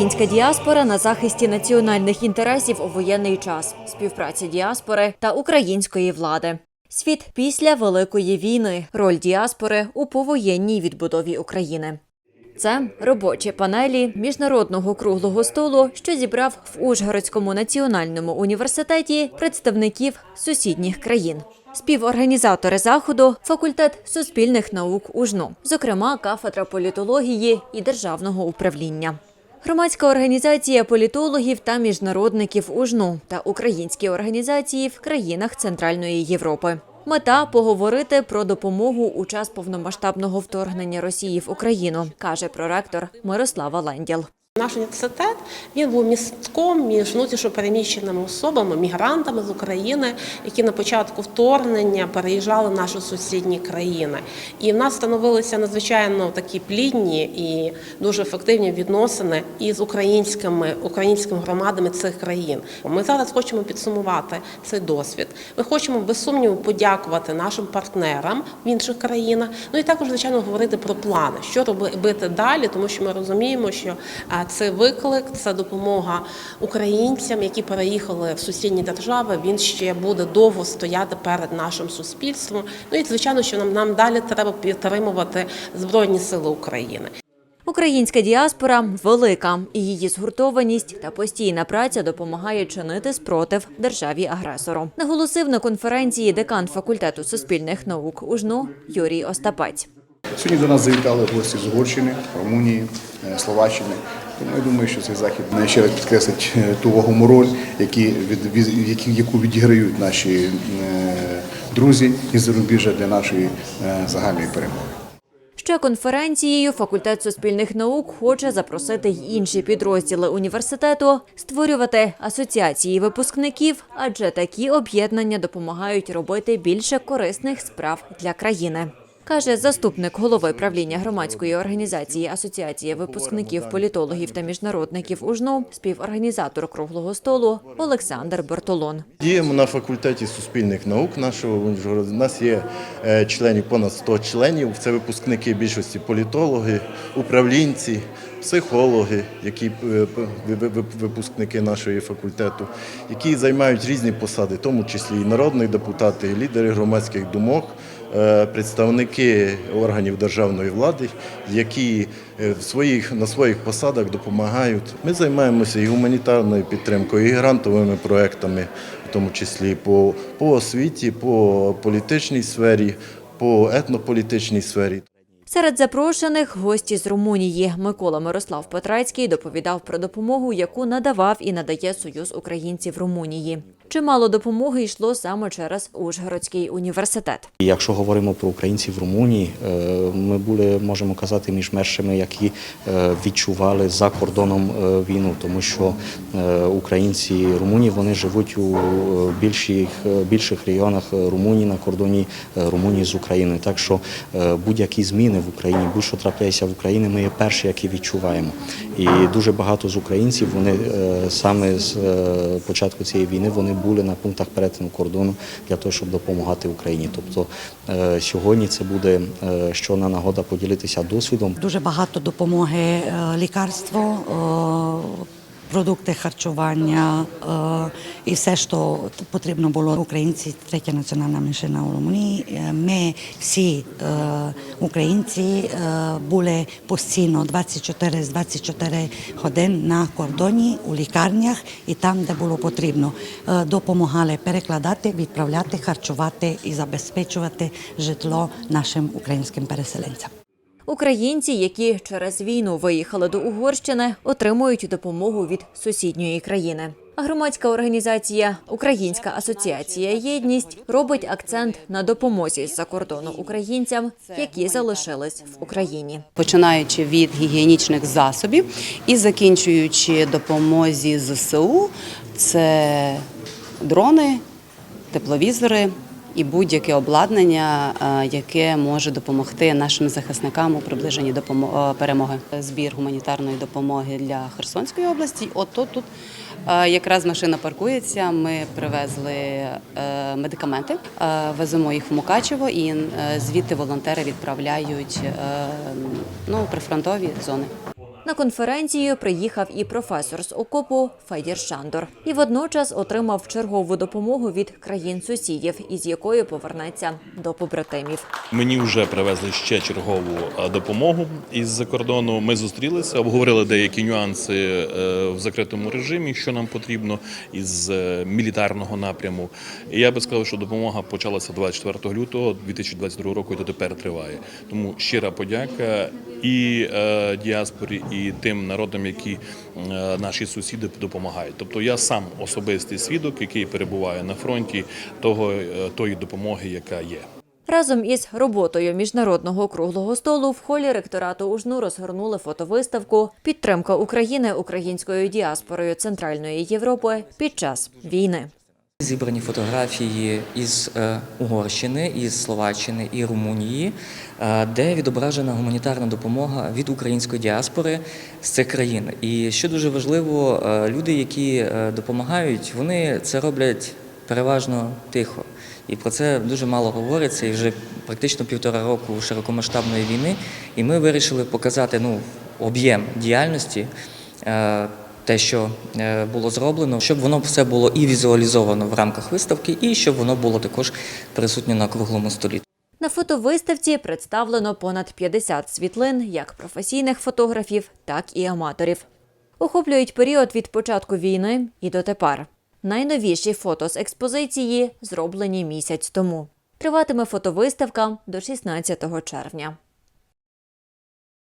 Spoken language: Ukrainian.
Українська діаспора на захисті національних інтересів у воєнний час, співпраця діаспори та української влади. Світ після Великої війни, роль діаспори у повоєнній відбудові України. Це робочі панелі міжнародного круглого столу, що зібрав в Ужгородському національному університеті представників сусідніх країн. Співорганізатори заходу факультет суспільних наук УЖНУ, зокрема кафедра політології і державного управління. Громадська організація політологів та міжнародників УЖНУ та українські організації в країнах Центральної Європи. Мета поговорити про допомогу у час повномасштабного вторгнення Росії в Україну, каже проректор Мирослава Ленділ. Наш університет він був містком між внутрішньопереміщеними особами, мігрантами з України, які на початку вторгнення переїжджали в наші сусідні країни. І в нас становилися надзвичайно такі плідні і дуже ефективні відносини із українськими українськими громадами цих країн. Ми зараз хочемо підсумувати цей досвід. Ми хочемо без сумніву подякувати нашим партнерам в інших країнах. Ну і також звичайно говорити про плани, що робити далі, тому що ми розуміємо, що а, це виклик, це допомога українцям, які переїхали в сусідні держави. Він ще буде довго стояти перед нашим суспільством. Ну і звичайно, що нам, нам далі треба підтримувати збройні сили України. Українська діаспора велика, і її згуртованість та постійна праця допомагає чинити спротив державі-агресору. Наголосив на конференції декан факультету суспільних наук УЖНУ Юрій Остапець. Сьогодні до нас завітали гості з Угорщини, Румунії, е, Словаччини. Тому я думаю, що цей захід е, ще раз підкреслить е, ту вагому роль, які- яку відіграють наші е, друзі із зарубіжжя для нашої е, загальної перемоги. Ще конференцією факультет суспільних наук хоче запросити й інші підрозділи університету створювати асоціації випускників, адже такі об'єднання допомагають робити більше корисних справ для країни. Каже заступник голови правління громадської організації Асоціація випускників політологів та міжнародників УЖНУ, співорганізатор круглого столу Олександр Бертолон. Діємо на факультеті суспільних наук нашого Ужгорода. У нас є е, членів понад 100 членів. Це випускники більшості політологи, управлінці, психологи, які е, випускники нашого факультету, які займають різні посади, в тому числі і народні депутати, і лідери громадських думок. Е, Представники органів державної влади, які е, в своїх на своїх посадах допомагають. Ми займаємося і гуманітарною підтримкою, і грантовими проектами, в тому числі по, по освіті, по політичній сфері, по етнополітичній сфері. Серед запрошених гості з Румунії Микола Мирослав Петрацький доповідав про допомогу, яку надавав і надає Союз українців Румунії. Чимало допомоги йшло саме через Ужгородський університет. Якщо говоримо про українців в Румунії, е, ми були, можемо казати, між першими, які е, відчували за кордоном е, війну, тому що українці Румунії вони живуть у більших, більших регіонах Румунії на кордоні Румунії з Україною. Так що будь-які зміни в Україні, будь-що трапляється в Україні, ми є перші, які відчуваємо. І дуже багато з українців вони саме з початку цієї війни вони були на пунктах перетину кордону для того, щоб допомагати Україні. Тобто е, сьогодні це буде е, щодна нагода поділитися досвідом. Дуже багато допомоги, е, лікарство, е, продукти харчування е, і все, що потрібно було українці, третя національна меншина у Румунії. Е, Ми всі е, українці були постійно 24 з 24 годин на кордоні у лікарнях і там, де було потрібно. Допомагали перекладати, відправляти, харчувати і забезпечувати житло нашим українським переселенцям. Українці, які через війну виїхали до Угорщини, отримують допомогу від сусідньої країни. А громадська організація Українська асоціація Єдність робить акцент на допомозі з-за кордону українцям, які залишились в Україні. починаючи від гігієнічних засобів і закінчуючи допомозі ЗСУ, це дрони, тепловізори і будь-яке обладнання, е, яке може допомогти нашим захисникам у приближенні допомо- е, перемоги. Збір гуманітарної допомоги для Херсонської області. От тут, е, якраз машина паркується. Ми привезли медикаменти, веземо їх в Мукачево, і звідти волонтери відправляють ну, прифронтові зони. На конференцію приїхав і професор з окопу Федір Шандор і водночас отримав чергову допомогу від країн-сусідів, із якої повернеться до побратимів. Мені вже привезли ще чергову допомогу із-за кордону. Ми зустрілися, обговорили деякі нюанси е, в закритому режимі, що нам потрібно із е, мілітарного напряму. І я би сказав, що допомога почалася 24 лютого 2022 року і дотепер триває. Тому щира подяка і е, діаспорі, і тим народам, які е, наші сусіди допомагають. Тобто я сам особистий свідок, який перебуває на фронті того, е, тої допомоги, яка є. Разом із роботою міжнародного круглого столу в холі ректорату УЖНУ розгорнули фотовиставку Підтримка України українською діаспорою Центральної Європи під час війни. Зібрані фотографії із е, Угорщини, із Словаччини і Румунії, е, де відображена гуманітарна допомога від української діаспори з цих країн. І що дуже важливо, е, люди, які допомагають, вони це роблять переважно тихо. І про це дуже мало говориться. І вже практично півтора року широкомасштабної війни. І ми вирішили показати ну, об'єм діяльності. Те, що е, було зроблено, щоб воно все було і візуалізовано в рамках виставки, і щоб воно було також присутнє на круглому столі. На фотовиставці представлено понад 50 світлин як професійних фотографів, так і аматорів. Охоплюють період від початку війни і дотепер. Найновіші фото з експозиції зроблені місяць тому. Триватиме фотовиставка до 16 червня.